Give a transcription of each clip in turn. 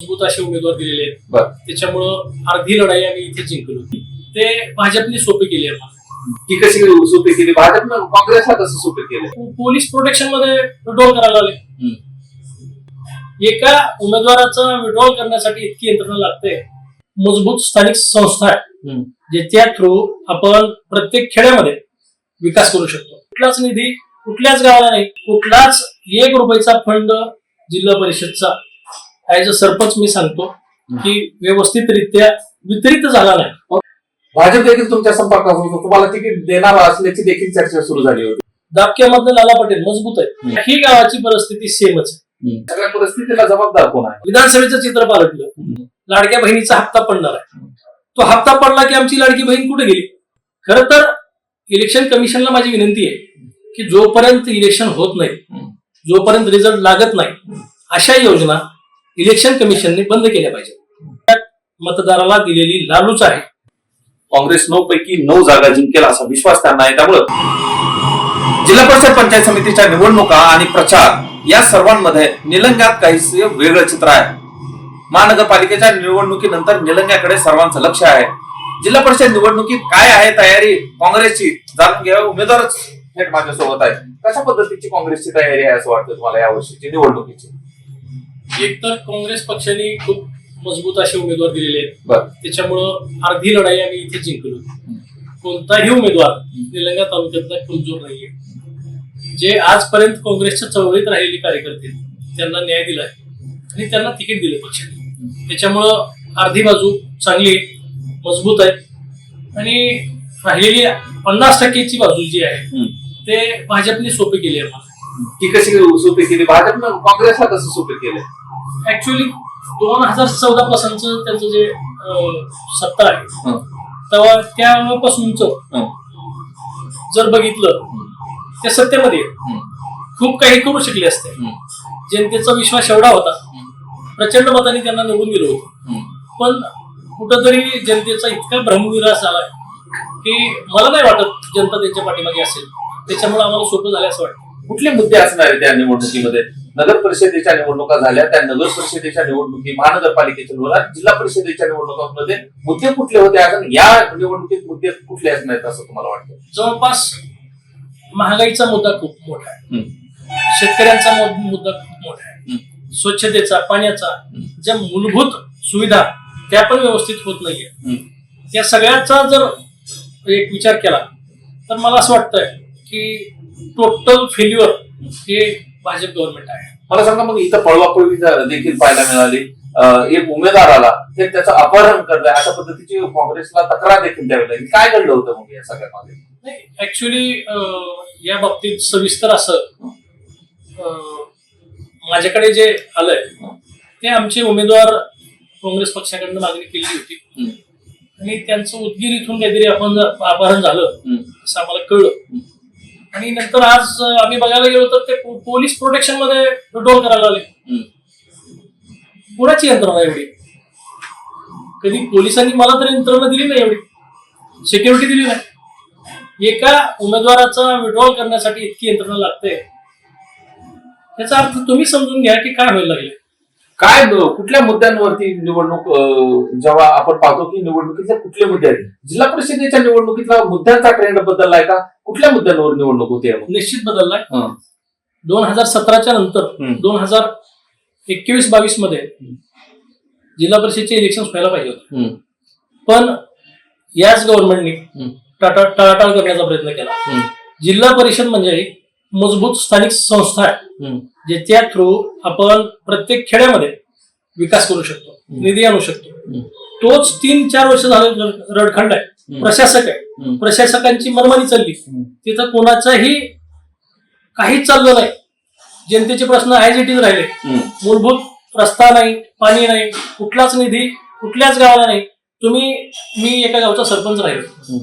मजबूत असे उमेदवार दिलेले आहेत. त्याच्यामुळं अर्धी लढाई आम्ही इथे जिंकलो. ते भाजपने सोपे केले आम्हाला ती कशी सोपी केली? भाजपनं काँग्रेसला कसं सोपी केलं? पोलीस प्रोटेक्शनमध्ये विड्रॉल करायला लागले एका उमेदवाराचा विड्रॉल करण्यासाठी इतकी यंत्रणा लागते. मजबूत स्थानिक संस्था आहे. ज्याच्या थ्रू आपण प्रत्येक खेड्यामध्ये विकास करू शकतो. कुठलाच निधी कुठल्याच गावाला नाही. कुठलाच एक रुपयाचा फंड जिल्हा परिषदचा ऍज अ सरपंच मी सांगतो की व्यवस्थितरित्या वितरित झाला नाही. भाजप देखील तुमच्या संपर्कात होतं. तुम्हाला तिकीट देणार असल्याची देखील चर्चा सुरू झाली होती. दाबक्यामधलं लाला पटेल मजबूत आहे ही गावाची परिस्थिती सेमच आहे. सगळ्या परिस्थितीला जबाबदार कोण आहे? विधानसभेचं चित्र पालटलं लाडक्या बहिणीचा हप्ता पडणार आहे. तो हप्ता पडला की आमची लाडकी बहीण कुठे गेली? खर तर इलेक्शन कमिशनला माझी विनंती आहे की जोपर्यंत इलेक्शन होत नाही जोपर्यंत रिझल्ट लागत नाही अशा योजना इलेक्शन कमिशनने बंद केल्या पाहिजे. मतदाराला दिलेली लालूच आहे. काँग्रेस नऊ पैकी नऊ जागा जिंकेल असा विश्वास त्यांना आहे. त्यामुळं जिल्हा परिषद पंचायत समितीच्या निवडणुका आणि प्रचार या सर्वांमध्ये निलंग्यात काही वेगळं चित्र आहे. महानगरपालिकेच्या निवडणुकीनंतर निलंग्याकडे सर्वांचं लक्ष आहे. जिल्हा परिषद निवडणुकीत काय आहे तयारी काँग्रेसची? जाणून घ्या उमेदवारच थेट माझ्यासोबत आहे. कशा पद्धतीची काँग्रेसची तयारी आहे असं वाटतं तुम्हाला या वर्षीची निवडणुकीची? एकतर काँग्रेस पक्षाने खूप मजबूत असे उमेदवार दिलेले आहेत. त्याच्यामुळं अर्धी लढाई आम्ही इथे जिंकलो. कोणताही उमेदवार निलंगा तालुक्यातला कमजोर नाहीये. जे आजपर्यंत काँग्रेसच्या चळवळीत राहिलेले कार्यकर्ते त्यांना न्याय दिलाय आणि त्यांना तिकीट दिले पक्षाने. त्याच्यामुळं अर्धी बाजू चांगली मजबूत आहे आणि राहिलेली पन्नास टक्केची बाजू जी आहे ते भाजपने सोपे केली आहे ती कशी सोपी केली? भाजपनं काँग्रेसला कसं सोपी केलं? ऍक्च्युली दोन हजार चौदा पासूनच त्यांचं जे सत्ता आहे तेव्हा त्यापासूनच जर बघितलं त्या सत्तेमध्ये खूप काही करू शकले असते. जनतेचा विश्वास एवढा होता प्रचंड मताने त्यांना निवडून गेलो होतो. पण कुठंतरी जनतेचा इतका भ्रमविरास झालाय की मला नाही वाटत जनता त्यांच्या पाठीमागे असेल. त्याच्यामुळे आम्हाला सोपं झालं असं वाटतं. कुठले मुद्दे असणार आहेत त्या निवडणुकीमध्ये? नगर परिषदेच्या निवडणुका झाल्या त्या नगर परिषदेच्या निवडणुकी महानगरपालिकेच्या निवडणुका जिल्हा परिषदेच्या निवडणुकांमध्ये मुद्दे कुठले होते? आणि या निवडणुकीत मुद्दे कुठले असणार आहेत असं तुम्हाला वाटतं? जवळपास महागाईचा मुद्दा खूप मोठा आहे. शेतकऱ्यांचा मुद्दा खूप मोठा आहे. स्वच्छतेचा पाण्याचा ज्या मूलभूत सुविधा त्या पण व्यवस्थित होत नाहीये. या सगळ्याचा जर एक विचार केला तर मला असं वाटतंय की टोटल फेल्युअर हे भाजप गव्हर्नमेंट आहे. मला सांगा मग इथं पळवापळवी देखील पाहायला मिळाली. एक उमेदवार आला ते त्याचं अपहरण करतंय अशा पद्धतीची काँग्रेसला तक्रार देखील द्यावी लागली. काय घडलं होतं मग या सगळ्यामध्ये नाही ऍक्च्युली या बाबतीत सविस्तर असं माझ्याकडे जे आलंय ते आमचे उमेदवार काँग्रेस पक्षाकडनं मागणी केली होती. आणि त्यांचं उदगीर इथून काहीतरी आपण अपहरण झालं असं आम्हाला कळलं. आणि नंतर आज आम्ही बघायला गेलो तर ते पोलीस प्रोटेक्शनमध्ये विड्रॉल करायला आले कुणाची यंत्रणा एवढी? कधी पोलिसांनी मला तर यंत्रणा दिली नाही एवढी. सिक्युरिटी दिली नाही. एका उमेदवाराचा विड्रॉल करण्यासाठी इतकी यंत्रणा लागते. त्याचा अर्थ तुम्ही समजून घ्या की काय व्हायला लागले. काय कुठल्या मुद्द्यांवरती निवडणूक जेव्हा आपण पाहतो की निवडणुकीचे कुठले मुद्दे आहेत जिल्हा परिषदेच्या निवडणुकीतला मुद्द्यांचा ट्रेंड बदललाय का कुठल्या मुद्द्यांवर निवडणूक होती? निश्चित बदललाय. दोन हजार सतराच्या नंतर. दोन हजार एकवीस बावीसमध्ये जिल्हा परिषदचे इलेक्शन व्हायला पाहिजे होते. पण याच गव्हर्नमेंटने. टाटा टाळाटाळ करण्याचा प्रयत्न केला. जिल्हा परिषद म्हणजे एक मजबूत स्थानिक संस्था आहे. ज्याच्या थ्रू आपण प्रत्येक खेड्यामध्ये विकास करू शकतो निधी आणू शकतो. तोच तीन चार वर्ष झाले रड- रडखंड आहे. प्रशासक आहे. प्रशासकांची मनमानी चालली. तिथं कोणाचाही काहीच चाललं नाही. जनतेचे प्रश्न इज राहिले. मूलभूत रस्ता नाही पाणी नाही कुठलाच निधी कुठल्याच गावाला नाही. तुम्ही मी एका गावचा सरपंच राहिलो.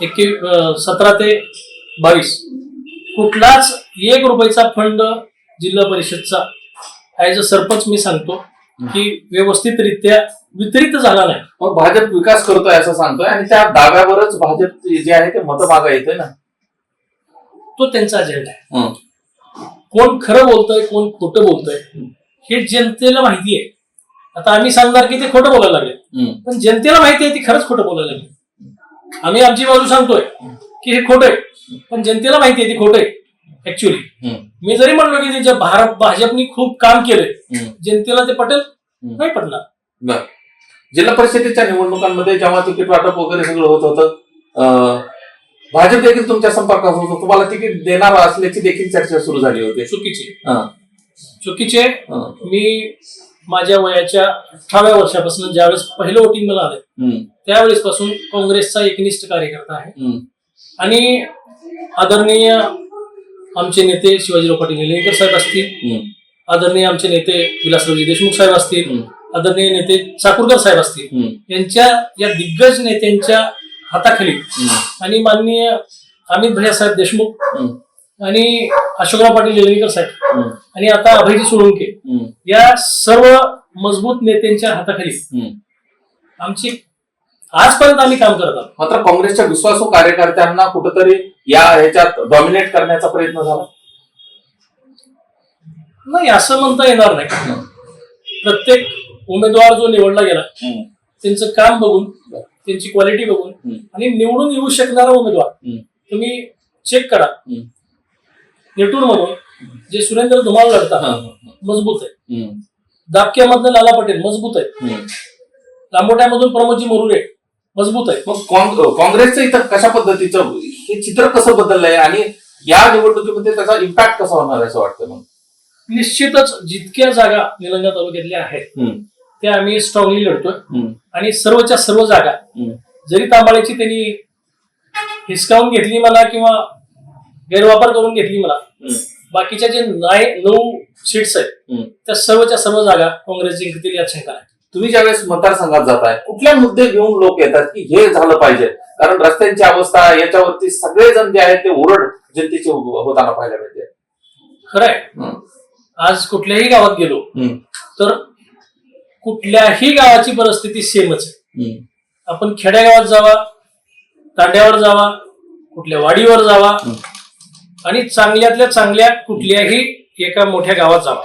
एकवी सतरा ते बावीस. कुठलाच एक रुपयाचा फंड जिल्हा परिषदचा. ऍज अ सरपंच मी सांगतो की व्यवस्थितरित्या वितरित झाला नाही. मग भाजप विकास करतोय असं सांगतोय आणि त्या दाव्यावरच भाजप जे आहे ते मत मागा येतोय ना? तो त्यांचा अजेंडा आहे. कोण खरं बोलतोय कोण खोटं बोलतोय हे. जनतेला माहिती आहे. आता आम्ही सांगणार की ते खोटं बोलायला लागले. पण जनतेला माहिती आहे ती खरंच खोटं बोलायला लागली. आम्ही आमची बाजू सांगतोय की हे खोटं आहे. पण जनतेला माहिती आहे ती खोटं आहे. ऍक्च्युली. मी जरी म्हणलो की त्याच्या भारत भाजपनी खूप काम केलंय. जनतेला ते पटेल? नाही पटणार. जिल्हा परिषदेच्या निवडणुकांमध्ये जेव्हा तिकीट वाटप वगैरे सगळं होत होतं भाजप देखील तुमच्या संपर्कात होतं. तुम्हाला तिकीट देणार असल्याची देखील चर्चा सुरू झाली होती. चुकीचे. चुकीचे मी माझ्या वयाच्या अठराव्या वर्षापासून ज्यावेळेस पहिलं वोटिंग मला आलं त्यावेळेस पासून काँग्रेसचा एकनिष्ठ कार्यकर्ता आहे. आणि आदरणीय आमचे नेते शिवाजीराव पाटील निलंगेकर साहेब असतील. आदरणीय आमचे नेते विलासरावजी देशमुख साहेब असतील. आदरणीय नेते चाकूरकर साहेब असतील. यांच्या या दिग्गज नेत्यांच्या हाताखाली आणि माननीय अमित भैया साहेब देशमुख आणि अशोकराव पाटील निलंगेकर साहेब आणि आता अभयजी सोळुंके या सर्व मजबूत नेत्यांच्या हाताखाली. आमची आजपर्यंत आम्ही काम करत आहोत. मात्र काँग्रेसच्या विश्वासू कार्यकर्त्यांना कुठंतरी या ह्याच्यात डॉमिनेट करण्याचा प्रयत्न झाला. नाही असं म्हणता येणार नाही. प्रत्येक उमेदवार जो निवडला गेला त्यांचं काम बघून त्यांची क्वालिटी बघून आणि निवडून येऊ शकणारा उमेदवार तुम्ही चेक करा. नेटूर मधून जे सुरेंद्र धुमाळ लढतात मजबूत आहे. दापक्यामधनं लाला पटेल मजबूत आहे. लांबोट्यामधून प्रमोदजी मोरुरे मजबूत आहे. मग काँग- काँग्रेसचं इथं कशा पद्धतीचं हे चित्र कसं बदललंय आणि या निवडणुकीमध्ये त्याचा इम्पॅक्ट कसा होणार आहे असं वाटतं मग? निश्चितच जितक्या जागा निलंगा तालुक्यातल्या आहेत त्या आम्ही स्ट्रॉंगली लढतोय. आणि सर्वच्या सर्व जागा जरी तांबाळ्याची त्यांनी हिसकावून घेतली मला किंवा गैरवापर करून घेतली मला बाकीच्या जे नाय नऊ सीट्स आहेत. त्या सर्वच्या सर्व जागा काँग्रेस जिंकतील यात शंका नाही तुम्ही ज्यावेळेस मतदारसंघात जाताय कुठल्या मुद्दे घेऊन लोक येतात की हे झालं पाहिजे? कारण रस्त्यांची अवस्था याच्यावरती सगळेजण जे आहेत ते ओरड जनतेचे होताना पाहायला मिळते. खरंय. आज कुठल्याही गावात गेलो तर कुठल्याही गावाची परिस्थिती सेमच आहे. आपण खेड्यागावात जावा तांड्यावर जावा कुठल्या वाडीवर जावा. आणि चांगल्यातल्या चांगल्या कुठल्याही एका मोठ्या गावात जावा.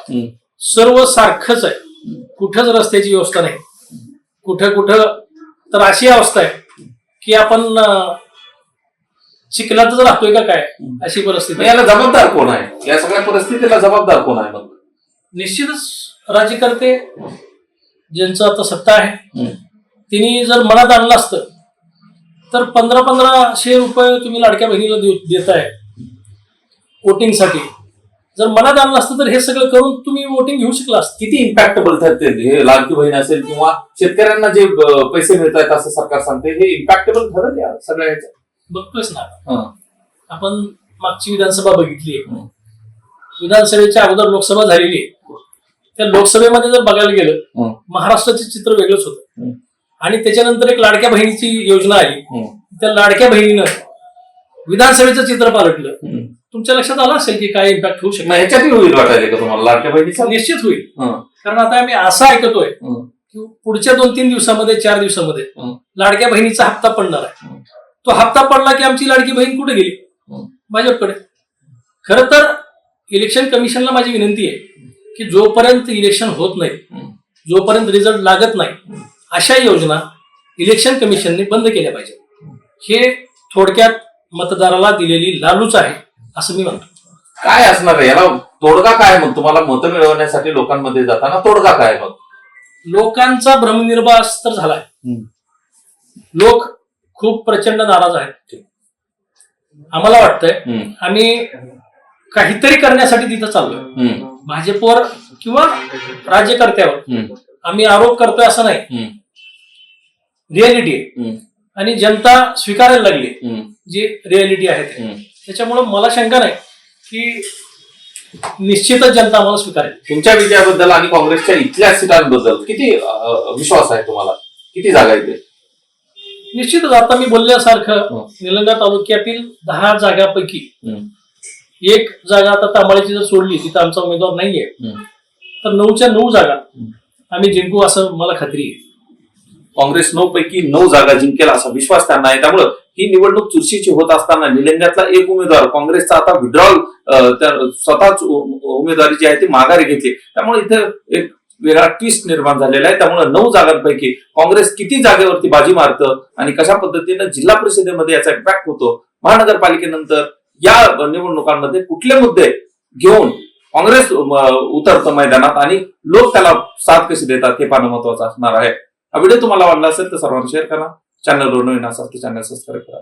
सर्व सारखंच आहे. कुठंच रस्त्याची व्यवस्था नाही. कुठं कुठं तर अशी अवस्था आहे की आपण चिखलातच राहतोय का काय? अशी परिस्थिती. याला जबाबदार कोण आहे? या सगळ्या परिस्थितीला जबाबदार कोण आहे मग निश्चितच राज्यकर्ते ज्यांचं आता सत्ता आहे तिने जर मनात आणलं असतं तर पंधरा पंधराशे रुपये तुम्ही लाडक्या बहिणीला देताय. वोटिंगसाठी. जर मनात आणलं असतं तर हे सगळं करून तुम्ही वोटिंग घेऊ शकला असतं. किती इम्पॅक्टेबल ठरते हे लाडकी बहीण असेल किंवा शेतकऱ्यांना जे पैसे मिळत आहेत असं सरकार सांगते हे इम्पॅक्टेबल ठरत या सगळ्या ह्याच्यात? बघतोयच ना हं, आपण मागची विधानसभा बघितली. हं, विधानसभेच्या अगोदर लोकसभा झालेली आहे. त्या लोकसभेमध्ये जर बघायला गेलं हं, महाराष्ट्राचे चित्र वेगळंच होतं. हं, आणि त्याच्यानंतर एक लाडक्या बहिणीची योजना आली. हं, त्या लाडक्या बहिणीनं विधानसभेचं चित्र पालटलं. हं. तुमच्या लक्षात आलं असेल की काय इम्पॅक्ट होऊ शकतो? ह्याच्यातही होईल वाटायला का तुम्हाला? लाडक्या बहिणीचा? निश्चित होईल. कारण आता आम्ही असं ऐकतोय की पुढच्या दोन तीन दिवसामध्ये चार दिवसामध्ये लाडक्या बहिणीचा हप्ता पडणार आहे. तो हप्ता पडला की आमची लाडकी बहीण कुठे गेली. भाजपकडे. खर तर इलेक्शन कमिशनला माझी विनंती आहे की जोपर्यंत इलेक्शन होत नाही. जोपर्यंत रिझल्ट लागत नाही अशा योजना इलेक्शन कमिशनने बंद केल्या पाहिजेत. हे थोडक्यात मतदाराला दिलेली लालूच आहे. असं मी म्हणतो. काय असणार आहे? याला तोडगा काय मग? तुम्हाला मतं मिळवण्यासाठी लोकांमध्ये जाताना तोडगा काय मग? लोकांचा भ्रमनिर्वास तर झालाय. लोक खूप प्रचंड नाराज आहेत. आम्हाला वाटतंय आम्ही काहीतरी करण्यासाठी तिथं चाललोय. भाजपवर किंवा राज्यकर्त्यावर आम्ही आरोप करतोय असं नाही. हं, रियालिटी आहे. आणि जनता स्वीकारायला लागली. जी रियालिटी आहे ते. त्याच्यामुळं मला शंका नाही की निश्चितच जनता आम्हाला स्वीकारेल. तुमच्या विजयाबद्दल आणि काँग्रेसच्या इथल्या सीटांबद्दल किती अं, विश्वास आहे तुम्हाला? किती जागा येते निश्चितच आता मी बोलल्यासारखं हं. निलंगा तालुक्यातील दहा जागापैकी एक जागा आता तांबाळीची जर सोडली तिथं आमचा उमेदवार नाहीये. तर नऊच्या नऊ जागा आम्ही जिंकू असं मला खात्री आहे. काँग्रेस नऊ पैकी नऊ जागा जिंकेल असा विश्वास त्यांना आहे. त्यामुळं ही निवडणूक चुरशीची होत असताना निलंग्यातला एक उमेदवार काँग्रेसचा आता विड्रॉल स्वतःच उमेदवारी जी आहे ती माघारी घेतली. त्यामुळे इथे एक वेगळा ट्विस्ट निर्माण झालेला आहे. त्यामुळे नऊ जागांपैकी काँग्रेस किती जागेवरती बाजी मारतं आणि कशा पद्धतीनं जिल्हा परिषदेमध्ये याचा इम्पॅक्ट होतो? महानगरपालिकेनंतर या निवडणुकांमध्ये कुठले मुद्दे घेऊन काँग्रेस उतरतं मैदानात आणि लोक त्याला साथ कशी देतात हे पाहणं महत्वाचं असणार आहे. हा व्हिडिओ तुम्हाला वाटला असेल तर सर्वांना शेअर करा. चॅनलवर नवीन असाल तर चॅनल सबस्क्राईब करा.